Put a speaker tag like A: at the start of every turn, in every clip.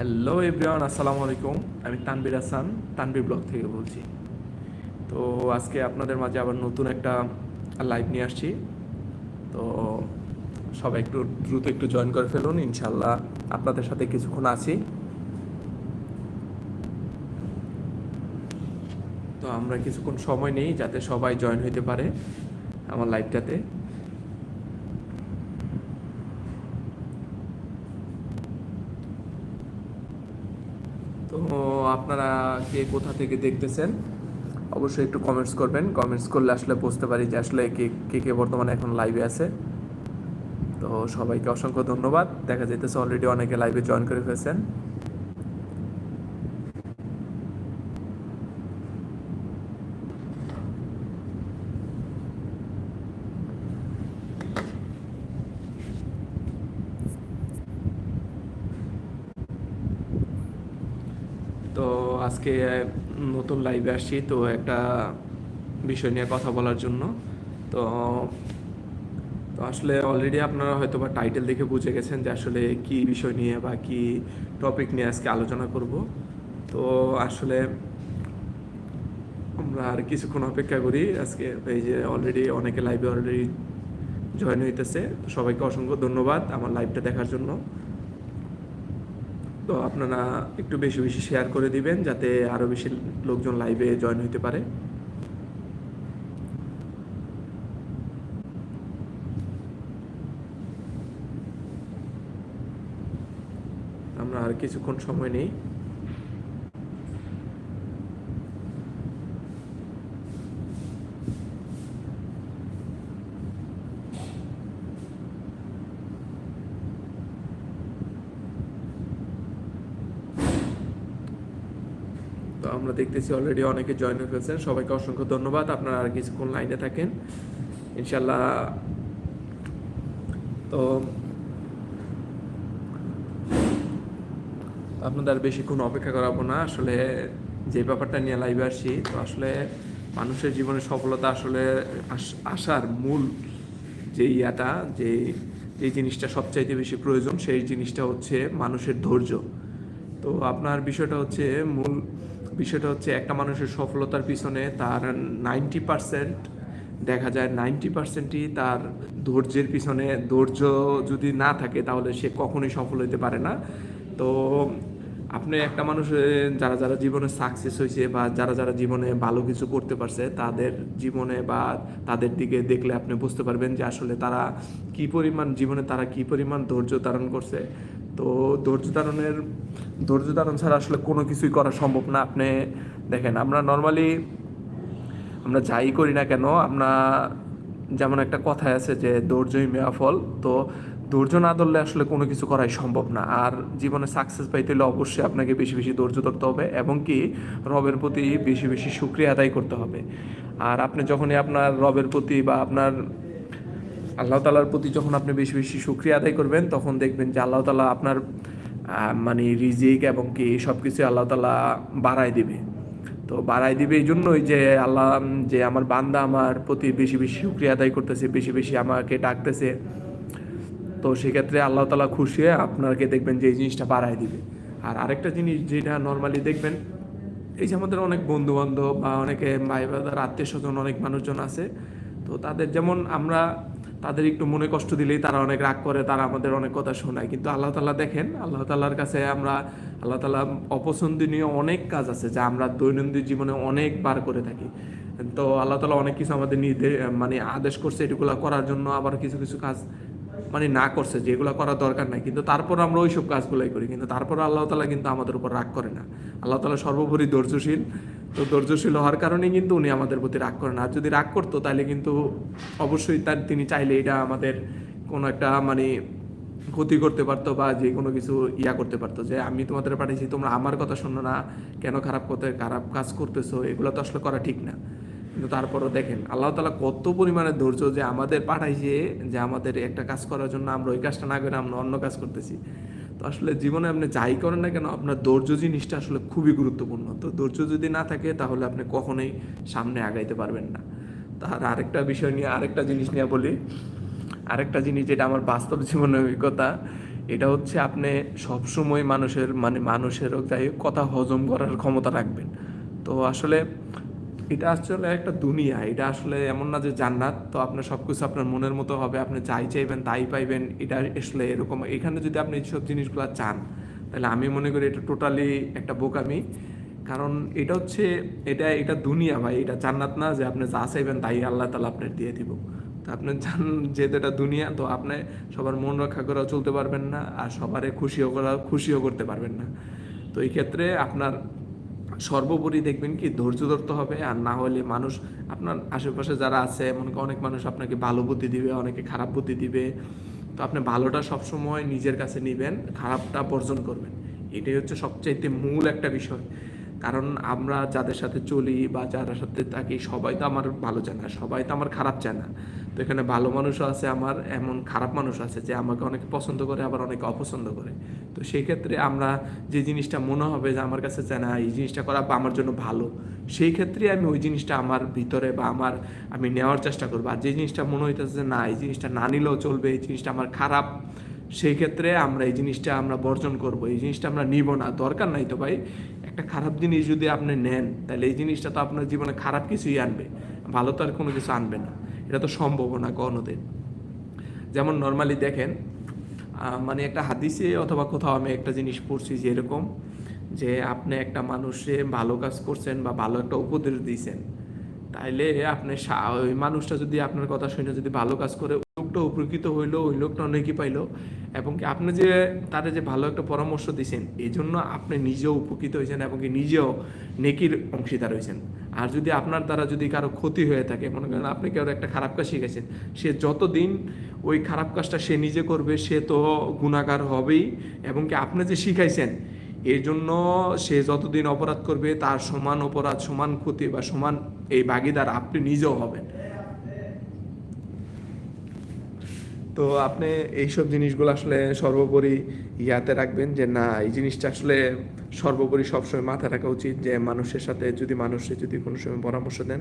A: Hello everyone আসসালামু আলাইকুম আমি তানবির হাসান তানবির ব্লগ থেকে বলছি। তো আজকে আপনাদের মাঝে আবার নতুন একটা লাইভ নিয়ে আসছি। তো সবাই একটু দ্রুত একটু জয়েন করে ফেলুন ইনশাল্লাহ আপনাদের সাথে কিছুক্ষণ আছি। তো আমরা কিছুক্ষণ সময় নেই যাতে সবাই জয়েন হইতে পারে আমার লাইভটাতে তো আপনারা কে কোথা থেকে দেখতেছেন, অবশ্যই একটু কমেন্টস করবেন। কমেন্টস করলে আসলে বুঝতে পারি যে আসলে কে কে কে বর্তমানে এখন লাইভে আছে। তো সবাইকে অসংখ্য ধন্যবাদ। দেখা যাইতেছে অলরেডি অনেকে লাইভে জয়েন করে ফেলেছেন তো আজকে নতুন লাইভে আসছি, তো একটা বিষয় নিয়ে কথা বলার জন্য। তো তো আসলে অলরেডি আপনারা হয়তো বা টাইটেল দেখে বুঝে গেছেন যে আসলে কি বিষয় নিয়ে বা কি টপিক নিয়ে আজকে আলোচনা করব। তো আসলে আমরা আর কিছুক্ষণ অপেক্ষা করি। আজকে এই যে অলরেডি অনেকে লাইভে অলরেডি জয়েন হইতেছে। সবাইকে অসংখ্য ধন্যবাদ আমার লাইভটা দেখার জন্য। তো আপনারা একটু বেশি বেশি শেয়ার করে দিবেন যাতে আরও বেশি লোকজন লাইভে জয়েন হইতে পারে। আমরা আর কিছুক্ষণ সময় নেই। আমরা দেখতেছি অলরেডি অনেকে জয়েন হয়ে ফেলছেন। সবাইকে অসংখ্য ধন্যবাদ। আপনারা আর কিছুক্ষণ লাইনে থাকেন। ইনশাল্লাহ তো আপনাদের বেশিক্ষণ অপেক্ষা করাবো না। আসলে যে ব্যাপারটা নিয়ে লাইভে আসছি, তো আসলে মানুষের জীবনে সফলতা আসলে আস- আসার মূল যে ইয়াটা, যে যে জিনিসটা সবচাইতে বেশি প্রয়োজন, সেই জিনিসটা হচ্ছে মানুষের ধৈর্য। তো আপনার বিষয়টা হচ্ছে মূল বিষয়টা হচ্ছে একটা মানুষের সফলতার পিছনে তার নাইনটি পার্সেন্ট, দেখা যায় নাইনটি পার্সেন্টই তার ধৈর্যের পিছনে। ধৈর্য যদি না থাকে তাহলে সে কখনোই সফল হতে পারে না। তো আপনি একটা মানুষের যারা যারা জীবনে সাকসেস হয়েছে বা যারা যারা জীবনে ভালো কিছু করতে পারছে, তাদের জীবনে বা তাদের দিকে দেখলে আপনি বুঝতে পারবেন যে আসলে তারা কি পরিমাণ, জীবনে তারা কি পরিমাণ ধৈর্য ধারণ করছে। তো ধৈর্য ধারণের, ধৈর্য ধারণ ছাড়া আসলে কোনো কিছুই করা সম্ভব না। আপনি দেখেন, আমরা নর্মালি আমরা যাই করি না কেন, আমরা যেমন একটা কথায় আছে যে, ধৈর্যই মেয়া ফল। তো ধৈর্য না ধরলে আসলে কোনো কিছু করাই সম্ভব না। আর জীবনে সাকসেস পাইতে হলে অবশ্যই আপনাকে বেশি বেশি ধৈর্য ধরতে হবে এবং কি, রবের প্রতি বেশি বেশি সুক্রিয়া আদায় করতে হবে। আর আপনি যখনই আপনার রবের প্রতি বা আপনার আল্লাহ তালার প্রতি যখন আপনি বেশি বেশি সুক্রিয়া আদায় করবেন, তখন দেখবেন যে আল্লাহ তালা আপনার মানে রিজিক এবং কি সব কিছু আল্লাহ তালা বাড়ায় দিবে। তো বাড়াই দিবে এই জন্যই যে আল্লাহ, যে আমার বান্দা আমার প্রতি বেশি বেশি সুক্রিয়া আদায় করতেছে, বেশি বেশি আমাকে ডাকতেছে। তো সেক্ষেত্রে আল্লাহ তালা খুশি হয়ে আপনাকে দেখবেন যে এই জিনিসটা বাড়ায় দিবে। আর আরেকটা জিনিস যেটা নর্মালি দেখবেন, এই যে আমাদের অনেক বন্ধু বান্ধব বা অনেকে ভাই বাদার আত্মীয় স্বজন অনেক মানুষজন আছে, তো তাদের যেমন আমরা তাদের একটু মনে কষ্ট দিলেই তারা অনেক রাগ করে, তারা আমাদের অনেক কথা শোনায়। কিন্তু আল্লাহ তালা দেখেন, আল্লাহ তাল্লার কাছে আমরা, আল্লাহ তালা অপছন্দনীয় অনেক কাজ আছে যা আমরা দৈনন্দিন জীবনে অনেকবার করে থাকি। তো আল্লাহ তালা অনেক কিছু আমাদের নির্দেশ মানে আদেশ করছে এগুলো করার জন্য, আবার কিছু কিছু কাজ মানে না করছে, যেগুলো করার দরকার নাই। কিন্তু তারপর আমরা ওইসব কাজগুলোই করি, কিন্তু তারপর আল্লাহ তালা কিন্তু আমাদের উপর রাগ করে না। আল্লাহ তালা সর্বোপরি ধৈর্যশীল। তো ধৈর্যশীল হওয়ার কারণে কিন্তু উনি আমাদের প্রতি রাগ করেন। আর যদি রাগ করতো তাহলে কিন্তু অবশ্যই তার তিনি চাইলে এটা আমাদের কোনো একটা মানে ক্ষতি করতে পারতো বা যে কোনো কিছু ইয়া করতে পারতো যে, আমি তোমাদের পাঠিয়েছি, তোমরা আমার কথা শোনো না। কেন খারাপ করতে, খারাপ কাজ করতেছো? এগুলো তো আসলে করা ঠিক না। কিন্তু তারপরও দেখেন, আল্লাহ তালা কত পরিমাণে ধৈর্য যে আমাদের পাঠাইছে, যে আমাদের একটা কাজ করার জন্য আমরা ওই কাজটা না করে আমরা অন্য কাজ করতেছি। তো আসলে জীবনে আপনি যাই করেন না কেন, আপনার ধৈর্য জিনিসটা আসলে খুবই গুরুত্বপূর্ণ। তো ধৈর্য যদি না থাকে, তাহলে আপনি কখনোই সামনে আগাইতে পারবেন না। তার আরেকটা বিষয় নিয়ে, আরেকটা জিনিস নিয়ে বলি। আরেকটা জিনিস যেটা আমার বাস্তব জীবনের অভিজ্ঞতা, এটা হচ্ছে আপনি সবসময় মানুষের মানে মানুষের যাই কথা হজম করার ক্ষমতা রাখবেন। তো আসলে এটা আসলে একটা দুনিয়া, এটা আসলে এমন না যে জান্নাত। তো আপনার সব কিছু আপনার মনের মতো হবে, আপনি যাই চাইবেন তাই পাইবেন, এটা আসলে এরকম। এখানে যদি আপনি এইসব জিনিসগুলো চান, তাহলে আমি মনে করি এটা টোটালি একটা বোকামি। কারণ এটা হচ্ছে, এটা এটা দুনিয়া ভাই, এটা জান্নাত না যে আপনি যা চাইবেন তাই আল্লাহ তালা আপনার দিয়ে দিব। তো আপনি জান যেহেতু এটা দুনিয়া, তো আপনি সবার মন রক্ষা করেও চলতে পারবেন না, আর সবারে খুশিও করা, খুশিও করতে পারবেন না। তো এই ক্ষেত্রে আপনার সর্বোপরি দেখবেন কি ধৈর্য ধরতে হবে, আর না হলে মানুষ আপনার আশেপাশে যারা আছে, মনে অনেক মানুষ আপনাকে ভালো বুদ্ধি দিবে, অনেকে খারাপ বুদ্ধি দিবে। তো আপনি ভালোটা সবসময় নিজের কাছে নেবেন, খারাপটা বর্জন করবেন। এটাই হচ্ছে সবচাইতে মূল একটা বিষয়। কারণ আমরা যাদের সাথে চলি বা যাদের সাথে থাকি, সবাই তো আমার ভালো চায় না, সবাই তো আমার খারাপ চায় না। তো এখানে ভালো মানুষও আছে, আমার এমন খারাপ মানুষ আছে যে আমাকে অনেকে পছন্দ করে, আবার অনেকে অপছন্দ করে। তো সেই ক্ষেত্রে আমরা যে জিনিসটা মনে হবে যে আমার কাছে চায় না, এই জিনিসটা করা বা আমার জন্য ভালো, সেই ক্ষেত্রে আমি ওই জিনিসটা আমার ভিতরে বা আমার আমি নেওয়ার চেষ্টা করব। আর যে জিনিসটা মনে হইতেছে যে না, এই জিনিসটা না নিলেও চলবে, এই জিনিসটা আমার খারাপ, সেই ক্ষেত্রে আমরা এই জিনিসটা আমরা বর্জন করব, এই জিনিসটা আমরা নিব না। দরকার নাই তো ভাই, একটা খারাপ জিনিস যদি আপনি নেন, তাহলে এই জিনিসটা তো আপনার জীবনে খারাপ কিছুই আনবে, ভালো তো আর কোনো কিছু আনবে না। এটা তো সম্ভব না কোনোদিন। যেমন নর্মালি দেখেন মানে একটা হাদিসে অথবা কোথাও আমি একটা জিনিস পড়ছি যে এরকম যে আপনি একটা মানুষে ভালো কাজ করছেন বা ভালো একটা উপদেশ দিয়েছেন তাইলে আপনি ওই মানুষটা যদি আপনার কথা শুনে যদি ভালো কাজ করে, ওই লোকটা উপকৃত হইল, ওই লোকটা অনেকই পাইলো। এবং কি আপনি যে, তারে যে ভালো একটা পরামর্শ দিয়েছেন এই জন্য আপনি নিজেও উপকৃত হয়েছেন এবং কি নিজেও নেকির অংশীদার হয়েছেন আর যদি আপনার দ্বারা যদি কারও ক্ষতি হয়ে থাকে, মনে করেন আপনি কেউ একটা খারাপ কাজ শিখেছেন সে যতদিন ওই খারাপ কাজটা সে নিজে করবে, সে তো গুণাকার হবেই। এবং কি আপনি যে শিখাইছেন এই জন্য সে যতদিন অপরাধ করবে, তার সমান অপরাধ, সমান ক্ষতি বা সমান এই ভাগিদার আপনি নিজেও হবেন। তো আপনি এইসব জিনিসগুলো আসলে সর্বোপরি ইয়াতে রাখবেন যে, না, এই জিনিসটা আসলে সর্বোপরি সবসময় মাথায় রাখা উচিত যে, মানুষের সাথে যদি মানুষের যদি কোনো সময় পরামর্শ দেন,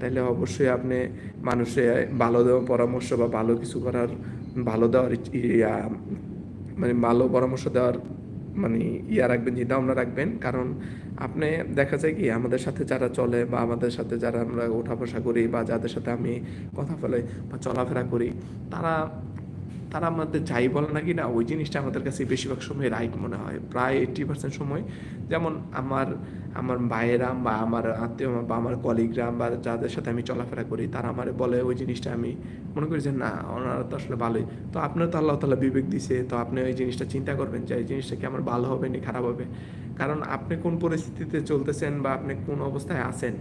A: তাহলে অবশ্যই আপনি মানুষে ভালো দেওয়া পরামর্শ বা ভালো কিছু করার, ভালো দেওয়ার মানে ভালো পরামর্শ দেওয়ার মানে ইয়া রাখবেন চিন্তা ভাবনা রাখবেন। কারণ আপনি দেখা যায় কি, আমাদের সাথে যারা চলে বা আমাদের সাথে যারা আমরা ওঠা বসা করি বা যাদের সাথে আমি কথা বলে বা চলাফেরা করি, তারা তারা আমাদের যাই বলে নাকি না, ওই জিনিসটা আমাদের কাছে বেশিরভাগ সময় রাইট মনে হয়। প্রায় এইট্টি পার্সেন্ট সময় যেমন আমার আমার ভাইয়েরা বা আমার আত্মীয় বা আমার কলিগরা বা যাদের সাথে আমি চলাফেরা করি, তারা আমার বলে ওই জিনিসটা আমি মনে করি যে, না, ওনারা তো আসলে ভালোই। তো আপনার তো আল্লাহ তালা বিবেক দিছে, তো আপনি ওই জিনিসটা চিন্তা করবেন যে, এই জিনিসটা কি আমার ভালো হবে না খারাপ হবে? কারণ আপনি কোন পরিস্থিতিতে চলতেছেন বা আপনি কোন অবস্থায় আছেন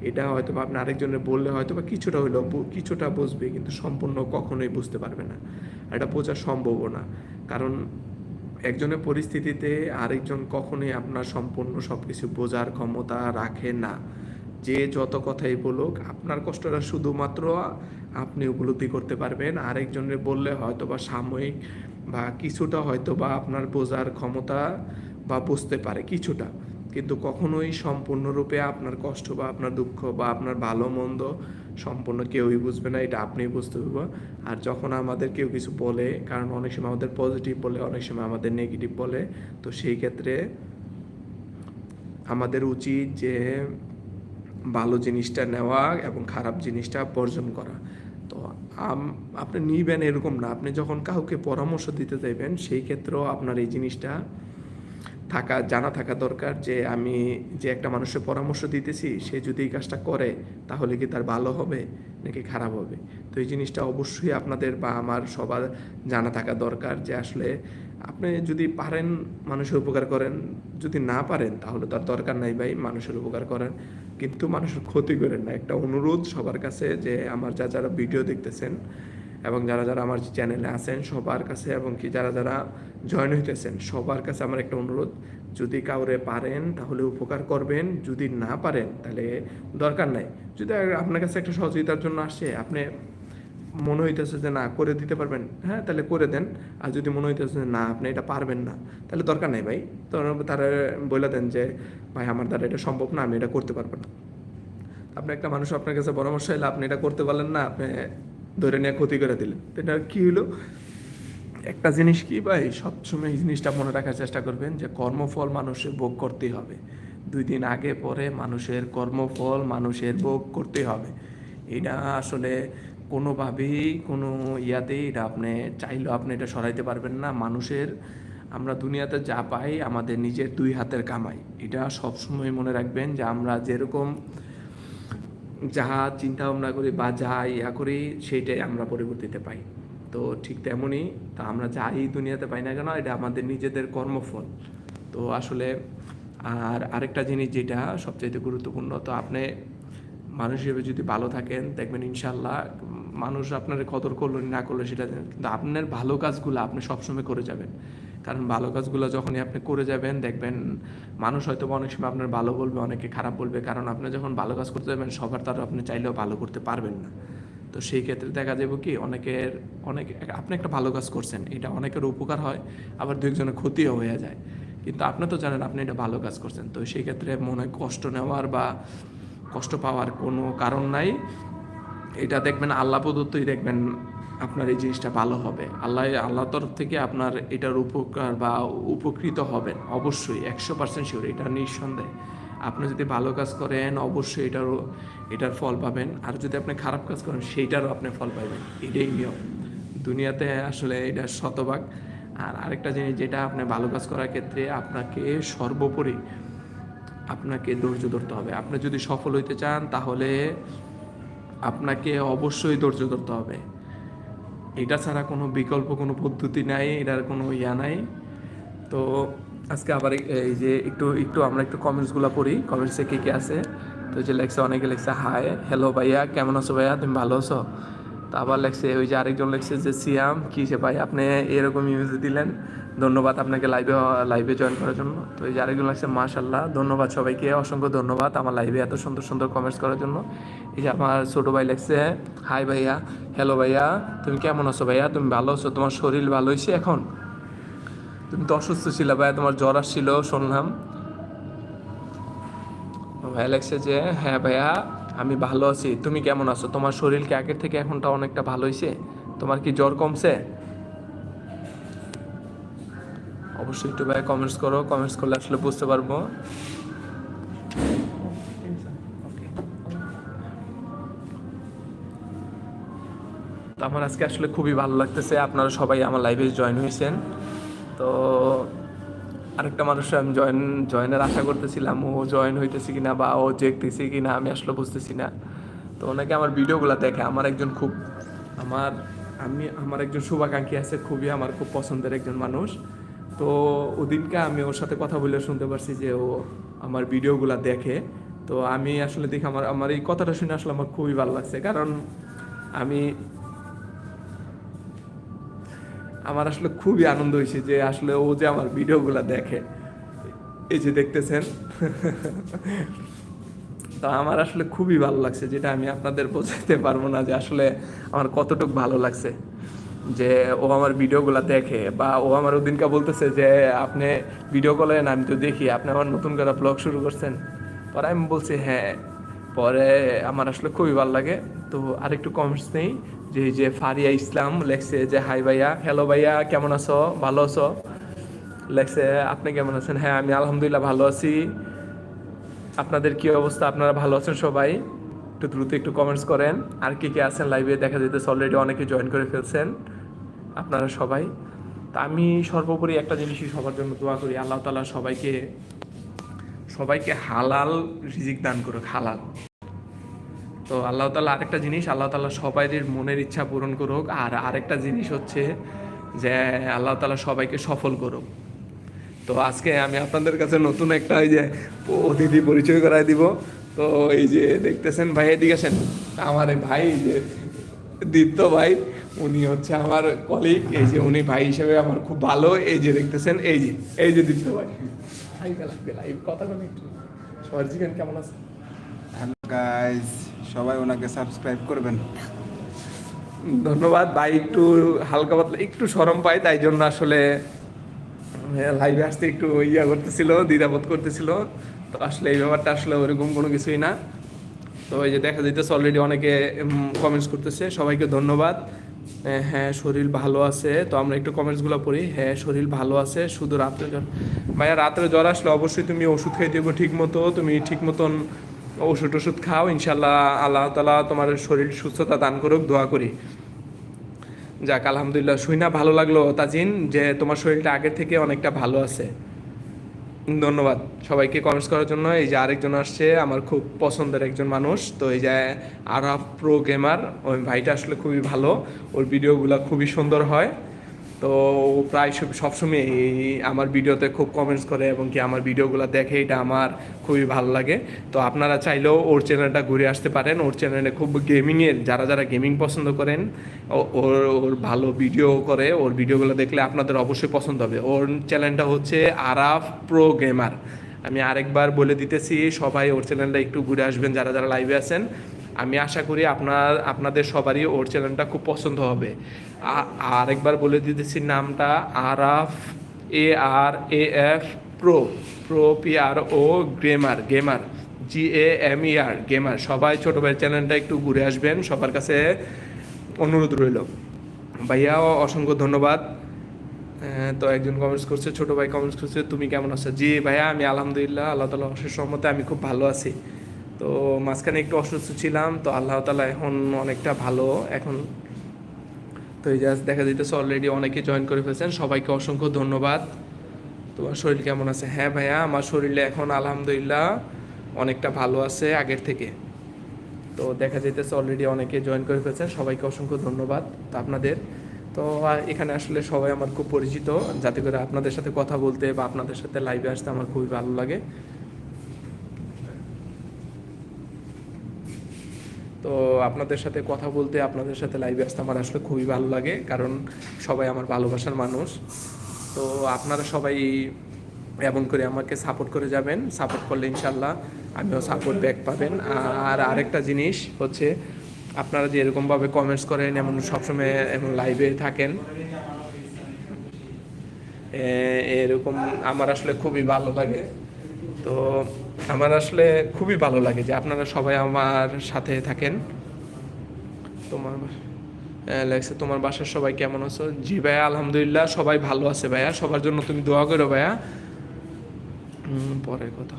A: এটা হয়তো বা আপনি আরেকজনের বললে হয়তো বা কিছুটা হইলেও কিছুটা বুঝবে, কিন্তু সম্পূর্ণ কখনোই বুঝতে পারবে না। এটা বোঝা সম্ভবও না। কারণ একজনের পরিস্থিতিতে আরেকজন কখনোই আপনার সম্পূর্ণ সব কিছু বোঝার ক্ষমতা রাখে না। যে যত কথাই বলুক, আপনার কষ্টটা শুধুমাত্র আপনি উপলব্ধি করতে পারবেন। আরেকজনের বললে হয়তো বা সাময়িক বা কিছুটা হয়তো বা আপনার বোঝার ক্ষমতা বা বুঝতে পারে কিছুটা। কিন্তু কখনোই সম্পূর্ণরূপে আপনার কষ্ট বা আপনার দুঃখ বা আপনার ভালো মন্দ সম্পূর্ণ কেউই বুঝবে না, এটা আপনিই বুঝতে পারব আর যখন আমাদের কেউ কিছু বলে, কারণ অনেক সময় আমাদের পজিটিভ বলে, অনেক সময় আমাদের নেগেটিভ বলে, তো সেই ক্ষেত্রে আমাদের উচিত যে ভালো জিনিসটা নেওয়া এবং খারাপ জিনিসটা বর্জন করা। তো আপনি নিবেন এরকম না। আপনি যখন কাউকে পরামর্শ দিতে চাইবেন, সেই ক্ষেত্রেও আপনার এই জিনিসটা থাকা, জানা থাকা দরকার যে আমি যে একটা মানুষের পরামর্শ দিতেছি, সে যদি এই কাজটা করে, তাহলে কি তার ভালো হবে নাকি খারাপ হবে? তো এই জিনিসটা অবশ্যই আপনাদের বা আমার সবার জানা থাকা দরকার যে আসলে আপনি যদি পারেন মানুষের উপকার করেন, যদি না পারেন তাহলে তার দরকার নাই ভাই মানুষের উপকার করেন কিন্তু মানুষের ক্ষতি করেন না। একটা অনুরোধ সবার কাছে যে আমার যা, যারা ভিডিও দেখতেছেন এবং যারা যারা আমার চ্যানেলে আছেন, সবার কাছে এবং কি যারা যারা জয়েন হইতেছেন, সবার কাছে আমার একটা অনুরোধ, যদি কাউরে পারেন তাহলে উপকার করবেন, যদি না পারেন তাহলে দরকার নাই। যদি আপনার কাছে একটা সহযোগিতার জন্য আসে, আপনি মনে হইতেছে যে না, করে দিতে পারবেন হ্যাঁ তাহলে করে দেন। আর যদি মনে হইতেছে যে না, আপনি এটা পারবেন না, তাহলে দরকার নাই ভাই। তারা বলে দেন যে, ভাই, আমার দ্বারা এটা সম্ভব না, আমি এটা করতে পারব না। আপনি একটা মানুষ, আপনার কাছে পরামর্শ এলে আপনি এটা করতে পারলেন না, আপনি ধরে নিয়ে ক্ষতি করে দিলেন। এটা কি হলো? একটা জিনিস কি ভাই? সবসময় এই জিনিসটা মনে রাখার চেষ্টা করবেন যে কর্মফল মানুষের ভোগ করতেই হবে। দুই দিন আগে পরে মানুষের কর্মফল মানুষের ভোগ করতে হবে। এটা আসলে কোনোভাবেই, কোনো ইয়াতেই এটা আপনি চাইলেও আপনি এটা সরাইতে পারবেন না। মানুষের, আমরা দুনিয়াতে যা পাই আমাদের নিজের দুই হাতের কামাই। এটা সবসময় মনে রাখবেন যে আমরা যেরকম যাহা চিন্তা ভাবনা করি বা যা ইয়া করি, সেইটাই আমরা পরিবর্তিতে পাই। তো ঠিক তেমনই তা আমরা যাই দুনিয়াতে পাই না কেন, এটা আমাদের নিজেদের কর্মফল। তো আসলে আর আরেকটা জিনিস যেটা সবচাইতে গুরুত্বপূর্ণ, তো আপনি মানুষ হিসেবে যদি ভালো থাকেন, দেখবেন ইনশাল্লাহ মানুষ আপনার কদর করল না করল সেটা কিন্তু আপনার ভালো কাজগুলো আপনি সবসময় করে যাবেন। কারণ ভালো কাজগুলো যখনই আপনি করে যাবেন, দেখবেন মানুষ হয়তো অনেক সময় আপনার ভালো বলবে, অনেকে খারাপ বলবে। কারণ আপনি যখন ভালো কাজ করতে যাবেন, সবার তার আপনি চাইলেও ভালো করতে পারবেন না। তো সেই ক্ষেত্রে দেখা যাবে কি, অনেকের, অনেক, আপনি একটা ভালো কাজ করছেন, এটা অনেকের উপকার হয়, আবার দু একজনের ক্ষতিও হয়ে যায়। কিন্তু আপনি তো জানেন আপনি এটা ভালো কাজ করছেন। তো সেই ক্ষেত্রে মনে কষ্ট নেওয়ার বা কষ্ট পাওয়ার কোনো কারণ নাই। এটা দেখবেন আল্লাহ প্রদত্তই দেখবেন আপনার এই জিনিসটা ভালো হবে। আল্লাহ আল্লাহ তরফ থেকে আপনার এটার উপকার বা উপকৃত হবেন, অবশ্যই, একশো পার্সেন্ট শিওর এটা নিঃসন্দেহে। আপনি যদি ভালো কাজ করেন, অবশ্যই এটারও, এটার ফল পাবেন। আর যদি আপনি খারাপ কাজ করেন, সেইটারও আপনি ফল পাবেন এটাই নিয়ম। দুনিয়াতে আসলে এটা শতভাগ। আর আরেকটা জিনিস, যেটা আপনি ভালো কাজ করার ক্ষেত্রে আপনাকে সর্বোপরি আপনাকে ধৈর্য ধরতে হবে। আপনি যদি সফল হইতে চান, তাহলে আপনাকে অবশ্যই ধৈর্য ধরতে হবে। এটা ছাড়া কোনো বিকল্প, কোনো পদ্ধতি নাই, এটার কোনো ইয়া নাই। তো আজকে আবার এই- যে একটু একটু আমরা একটু কমেন্টসগুলো পড়ি। কমেন্টসে কী কী আছে? তো যে লেখছে, অনেকে লেখছে হাই হ্যালো ভাইয়া, কেমন আছো ভাইয়া? তুমি ভালো আছো? তো আবার লেখছে, ওই যে আরেকজন লেখছে যে, সিয়াম, কী সে ভাই, আপনি এরকম ইউজ দিলেন, ধন্যবাদ আপনাকে লাইভে লাইভে জয়েন করার জন্য। তো এই যে আরেকজন লাগছে মাশাল্লাহ ধন্যবাদ সবাইকে, অসংখ্য ধন্যবাদ আমার লাইভে এত সুন্দর সুন্দর কমেন্টস করার জন্য। এই যে আমার ছোটো ভাই লেখছে হাই ভাইয়া হ্যালো ভাইয়া, তুমি কেমন আছো ভাইয়া? তুমি ভালো আছো? তোমার শরীর ভালো হয়েছে এখন? তুমি তো অসুস্থ ছিল ভাইয়া, তোমার জ্বর আসছিল, শুনলাম। ভাইয়া লেখছে যে হ্যাঁ ভাইয়া আমি ভালো আছি। তুমি কেমন আছো? তোমার শরীর কি আগের থেকে এখনটা অনেকটা ভালো হয়েছে তোমার কি জ্বর কমছে? অবশ্যই একটু ভাই কমেন্টস করো। কমেন্টস করলে আসলে বুঝতে পারব। আমার আজকে আসলে খুবই ভালো লাগতেছে। আপনারা সবাই আমার লাইভে জয়েন হয়েছেন। তো আরেকটা মানুষ আমি জয়েন জয়েনের আশা করতেছিলাম, ও জয়েন হইতেছে কিনা বা ও দেখতেছে কিনা, আমি আসলে বুঝতেছি না। তো ওনাকে আমার ভিডিওগুলো দেখে, আমার একজন খুব, আমার, আমি, আমার একজন শুভাকাঙ্ক্ষী আছে, খুবই আমার খুব পছন্দের একজন মানুষ। তো ওদিনকে আমি ওর সাথে কথা বলে শুনতে পারছি যে ও আমার ভিডিওগুলো দেখে। তো আমি আসলে দেখে আমার আমার এই কথাটা শুনে আসলে আমার খুবই ভালো লাগছে। কারণ আমি আমার আসলে খুবই আনন্দ হয়েছে যে আসলে ও যে আমার ভিডিওগুলো দেখে। এই যে দেখতেছেন। তো আমার আসলে খুবই ভালো লাগছে যেটা আমি আপনাদের বোঝাতে পারব না যে আসলে আমার কতটুকু ভালো লাগছে। যে ও আমার ভিডিওগুলো দেখে বা ও আমার ওদিনকে বলতেছে যে, আপনি ভিডিও কলেন আমি তো দেখি। আপনি আমার নতুন করে ব্লগ শুরু করছেন। পরে আমি বলছি হ্যাঁ। পরে আমার আসলে খুবই ভালো লাগে। তো আরেকটু কমেন্টস নেই। যে যে ফারিয়া ইসলাম লেখছে যে, হাই ভাইয়া, হ্যালো ভাইয়া, কেমন আছো? ভালো আছো? লেখছে, আপনি কেমন আছেন? হ্যাঁ আমি আলহামদুলিল্লাহ ভালো আছি। আপনাদের কি অবস্থা? আপনারা ভালো আছেন সবাই? একটু দ্রুত একটু কমেন্টস করেন। আর কে কে আছেন লাইভে দেখা যেতেছে অলরেডি অনেকে জয়েন করে ফেলছেন। আপনারা সবাই। তা আমি সর্বোপরি একটা জিনিসই সবার জন্য দোয়া করি। আল্লাহ তালা সবাইকে সবাইকে হালাল রিজিক দান করুক, হালাল। তো আল্লাহ তালা আরেকটা জিনিস, আল্লাহ তালা সবাইদের মনের ইচ্ছা পূরণ করুক। আর আরেকটা জিনিস হচ্ছে যে আল্লাহ তালা সবাইকে সফল করুক। তো আজকে আমি আপনাদের কাছে নতুন একটা ওই যে অতিথি পরিচয় করাই দিব। তো এই যে দেখতেছেন ভাই, এদিকে আসেন। আমার ভাই যে দীপ্ত ভাই, উনি হচ্ছে আমার কলিগ এই যে উনি ভাই হিসেবে আমার খুব ভালো। এই যে দেখতেছেন, এই যে এই যে দীপ্ত ভাই। লাইভ কথা কেমন আছে?
B: গাইস সবাই ওনাকে সাবস্ক্রাইব করবেন।
A: ধন্যবাদ। ভাই একটু হালকা পাতলা একটু সরম পাই তাই জন্য আসলে লাইভে আসতে একটু ইয়া করতেছিল দ্বিধাবোধ করতেছিল। তো আসলে এই ব্যাপারটা আসলে ওরকম কোনো কিছুই না। তো এই যে দেখা যাইতেছে অলরেডি অনেকে কমেন্টস করতেছে সবাইকে ধন্যবাদ। হ্যাঁ, শরীর ভালো আছে তো আমরা একটু কমেন্টসগুলো পড়ি। হ্যাঁ শরীর ভালো আছে শুধু রাত্রে জ্বর। ভাইয়া রাত্রে জ্বর আসলে অবশ্যই তুমি ওষুধ খেয়ে দেবো ঠিক মতো তুমি ঠিক মতন ওষুধ ওষুধ খাও ইনশাল্লাহ আল্লাহ তালা তোমার শরীর সুস্থতা দান করুক, দোয়া করি। যাক, আলহামদুলিল্লাহ, শুই না, ভালো লাগল তাজিন, যে তোমার শরীরটা আগের থেকে অনেকটা ভালো আছে। ধন্যবাদ সবাইকে কমেন্টস করার জন্য। এই যে আরেকজন আসছে, আমার খুব পছন্দের একজন মানুষ। তো এই যে আরাফ প্রো গেমার ওই ভাইটা আসলে খুবই ভালো, ওর ভিডিওগুলো খুবই সুন্দর হয়। তো প্রায় সব- সবসময় আমার ভিডিওতে খুব কমেন্টস করে এবং কি আমার ভিডিওগুলো দেখে এটা আমার খুবই ভালো লাগে। তো আপনারা চাইলেও ওর চ্যানেলটা ঘুরে আসতে পারেন। ওর চ্যানেলে খুব গেমিংয়ের যারা যারা গেমিং পছন্দ করেন ওর ওর ভালো ভিডিও করে। ওর ভিডিওগুলো দেখলে আপনাদের অবশ্যই পছন্দ হবে। ওর চ্যানেলটা হচ্ছে আরাফ প্রো গেমার আমি আরেকবার বলে দিতেছি, সবাই ওর চ্যানেলটা একটু ঘুরে আসবেন, যারা যারা লাইভে আছেন। আমি আশা করি আপনার, আপনাদের সবারই ওর চ্যানেলটা খুব পছন্দ হবে। আরেকবার বলে দিতেছি নামটা আর Araf A R A F pro pro P R O gamer gamer G A M E R gamer সবাই ছোটো ভাইয়ের চ্যানেলটা একটু ঘুরে আসবেন, সবার কাছে অনুরোধ রইল। ভাইয়া, অসংখ্য ধন্যবাদ। তো একজন কমেন্টস করছে, ছোট ভাই কমেন্টস করছে, তুমি কেমন আছো? জি ভাইয়া, আমি আলহামদুলিল্লাহ, আল্লাহ তালা অশেষ আমি খুব ভালো আছি। তো মাঝখানে একটু অসুস্থ ছিলাম, তো আল্লাহ তালা এখন অনেকটা ভালো এখন। তো এই জাস্ট দেখা যাইতেছে অলরেডি অনেকে জয়েন করে ফেলছেন, সবাইকে অসংখ্য ধন্যবাদ। তোমার শরীর কেমন আছে? হ্যাঁ ভাইয়া, আমার শরীরে এখন আলহামদুলিল্লাহ অনেকটা ভালো আছে আগের থেকে। তো দেখা যাইতেছে অলরেডি অনেকে জয়েন করে ফেলছেন, সবাইকে অসংখ্য ধন্যবাদ তো আপনাদের। তো এখানে আসলে সবাই আমার খুব পরিচিত, যাতে করে আপনাদের সাথে কথা বলতে বা আপনাদের সাথে লাইভে আসতে আমার খুবই ভালো লাগে। তো আপনাদের সাথে কথা বলতে, আপনাদের সাথে লাইভে আসতে আমার আসলে খুবই ভালো লাগে, কারণ সবাই আমার ভালোবাসার মানুষ। তো আপনারা সবাই এমন করে আমাকে সাপোর্ট করে যাবেন। সাপোর্ট করলে ইনশাল্লাহ আমিও সাপোর্ট ব্যাক পাবেন। আর আরেকটা জিনিস হচ্ছে, আপনারা যে এরকমভাবে কমেন্টস করেন, এমন সবসময় এমন লাইভে থাকেন এরকম আমার আসলে খুবই ভালো লাগে। তো আমার আসলে খুবই ভালো লাগে যে আপনারা সবাই আমার সাথে থাকেন। তোমার লেখছে তোমার বাসার সবাই কেমন আছো? জি ভাইয়া, আলহামদুলিল্লাহ সবাই ভালো আছে ভাইয়া। সবার জন্য তুমি দোয়া করো ভাইয়া। পরের কথা।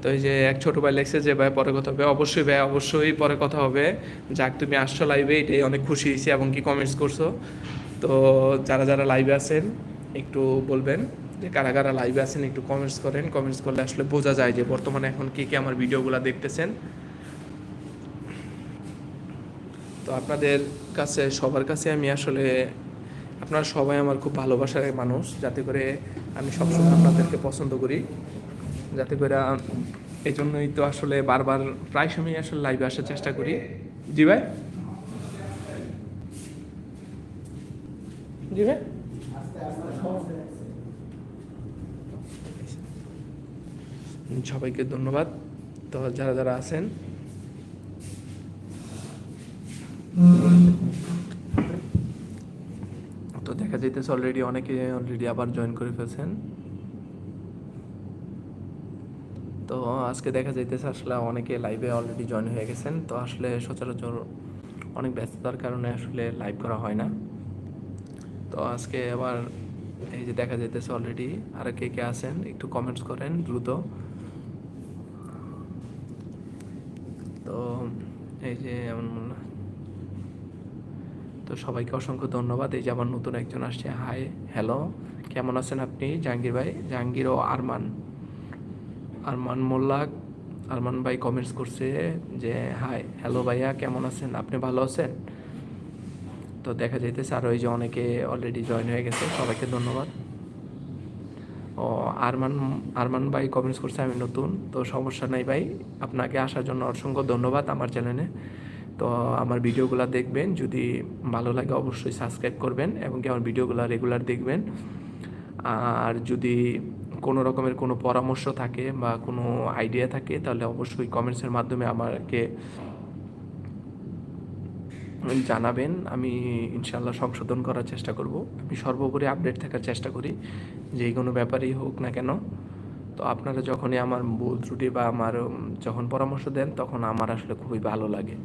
A: তো এই যে এক ছোট ভাই লেখছে যে ভাই পরে কথা হবে। অবশ্যই ভাই অবশ্যই পরে কথা হবে। যাক, তুমি আসছো লাইভে এটাই অনেক খুশি হয়েছি এবং কি কমেন্টস করছ। তো যারা যারা লাইভে আছেন, একটু বলবেন। যে কারা কারা লাইভে আছেন একটু কমেন্টস করেন। কমেন্টস করলে আসলে বোঝা যায় যে বর্তমানে এখন কে কে আমার ভিডিওগুলো দেখতেছেন। তো আপনাদের কাছে, সবার কাছে আমি আসলে, আপনারা সবাই আমার খুব ভালোবাসার মানুষ, যাতে করে আমি সবসময় আপনাদেরকে পছন্দ করি। যাতে করে এই জন্যই তো আসলে বারবার, প্রায় সময় আসলে লাইভে আসার চেষ্টা করি। জি ভাই? জি ভাই? সবাইকে ধন্যবাদ। তো যারা যারা আছেন। তো দেখা যাইতেছে অলরেডি অনেকে অলরেডি আবার জয়েন করে ফেলছেন। তো আজকে দেখা যাইতেছে আসলে অনেকে লাইভে অলরেডি জয়েন হয়ে গেছেন। তো আসলে সচরাচর অনেক ব্যস্ততার কারণে আসলে লাইভ করা হয় না। তো আজকে আবার এই যে দেখা যাইতেছে অলরেডি আর কে কে আছেন একটু কমেন্টস করেন দ্রুত তো এই যে এমন মনে হয়- তো সবাইকে অসংখ্য ধন্যবাদ। এই যে আমার নতুন একজন আসছে। হাই, হ্যালো, কেমন আছেন আপনি? জাহাঙ্গীর ভাই, জাহাঙ্গীর ও আরমান। আরমান মোল্লা, আরমান ভাই কমেন্টস করছে যে, হাই, হ্যালো ভাইয়া, কেমন আছেন? আপনি ভালো আছেন? তো দেখা যাইতেছে আর ওই যে অনেকে অলরেডি জয়েন হয়ে গেছে। সবাইকে ধন্যবাদ। আরমান আরমান ভাই কমেন্টস করছে, আমি নতুন, তো সমস্যা নাই ভাই। আপনাকে আসার জন্য অসংখ্য ধন্যবাদ আমার চ্যানেলে তো আমার ভিডিওগুলো দেখবেন, যদি ভালো লাগে অবশ্যই সাবস্ক্রাইব করবেন এবং কি আমার ভিডিওগুলো রেগুলার দেখবেন। আর যদি কোনো রকমের কোনো পরামর্শ থাকে বা কোনো আইডিয়া থাকে, তাহলে অবশ্যই কমেন্টসের মাধ্যমে আমাকে জানাবেন, আমি ইনশাল্লাহ সংশোধন করার চেষ্টা করব। আমি সর্বোপরি আপডেট থাকার চেষ্টা করি যেই কোনো ব্যাপারেই হোক না কেন। তো আপনারা যখনই আমার ভুল ত্রুটি বা আমার যখন পরামর্শ দেন, তখন আমার আসলে খুবই ভালো লাগে।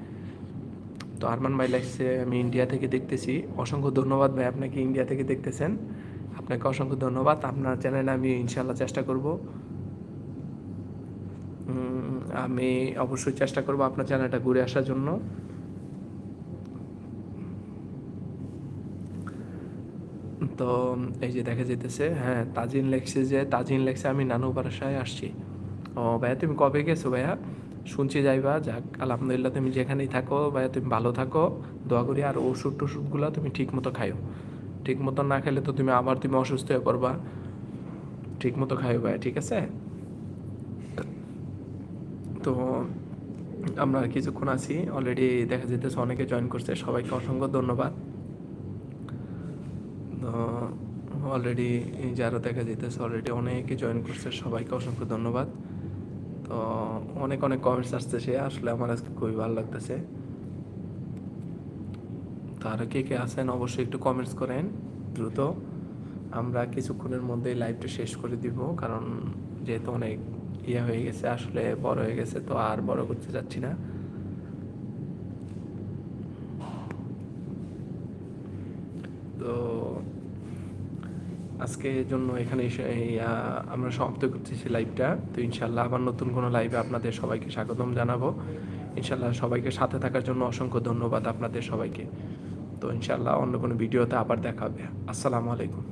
A: তো আরমান ভাই লাগছে আমি ইন্ডিয়া থেকে দেখতেছি। অসংখ্য ধন্যবাদ ভাই আপনাকে ইন্ডিয়া থেকে দেখতেছেন। আপনাকে অসংখ্য ধন্যবাদ। আপনার চ্যানেলে আমি ইনশাল্লাহ চেষ্টা করব। আমি অবশ্যই চেষ্টা করব আপনার চ্যানেলটা ঘুরে আসার জন্য। তো এই যে দেখা যেতেছে হ্যাঁ তাজিন লেখছে যে, তাজিন লেখছে, আমি নানু বাসায় আসছি। ও ভাইয়া, তুমি কবে গেছো ভাইয়া? শুনছি যাইবা, যাক, আলহামদুলিল্লাহ, তুমি যেখানেই থাকো, ভাইয়া, তুমি ভালো থাকো। দোয়া করি আর ওষুধ টষুধগুলো তুমি ঠিক মতো খাইও। ঠিক মতো না খেলে তো তুমি আবার তুমি অসুস্থ হয়ে পড়বা। ঠিক মতো খাইও ভাইয়া, ঠিক আছে? তো আমরা কিছুক্ষণ আছি। অলরেডি দেখা যেতেছে অনেকে জয়েন করছে, সবাইকে অসংখ্য ধন্যবাদ তো অলরেডি যারা দেখা যেতেছে অলরেডি অনেকে জয়েন করছে, সবাইকে অসংখ্য ধন্যবাদ। তো অনেক অনেক কমেন্টস আসতেছে, আসলে আমার আজকে খুবই ভালো লাগতেছে। তো আরও কে কে আছেন অবশ্যই একটু কমেন্টস করেন, দ্রুত। আমরা কিছুক্ষণের মধ্যেই লাইভটা শেষ করে দিব, কারণ যেহেতু অনেক ইয়ে হয়ে গেছে, আসলে বড় হয়ে গেছে, তো আর বড় করতে যাচ্ছি না তো আজকের জন্য এখানে আমরা সমাপ্ত করছি সেই লাইভটা তো ইনশাল্লাহ আবার নতুন কোনো লাইভে আপনাদের সবাইকে স্বাগতম জানাব। ইনশাল্লাহ সবাইকে সাথে থাকার জন্য অসংখ্য ধন্যবাদ আপনাদের সবাইকে। তো ইনশাল্লাহ অন্য কোনো ভিডিওতে আবার দেখাবে আসসালামু আলাইকুম।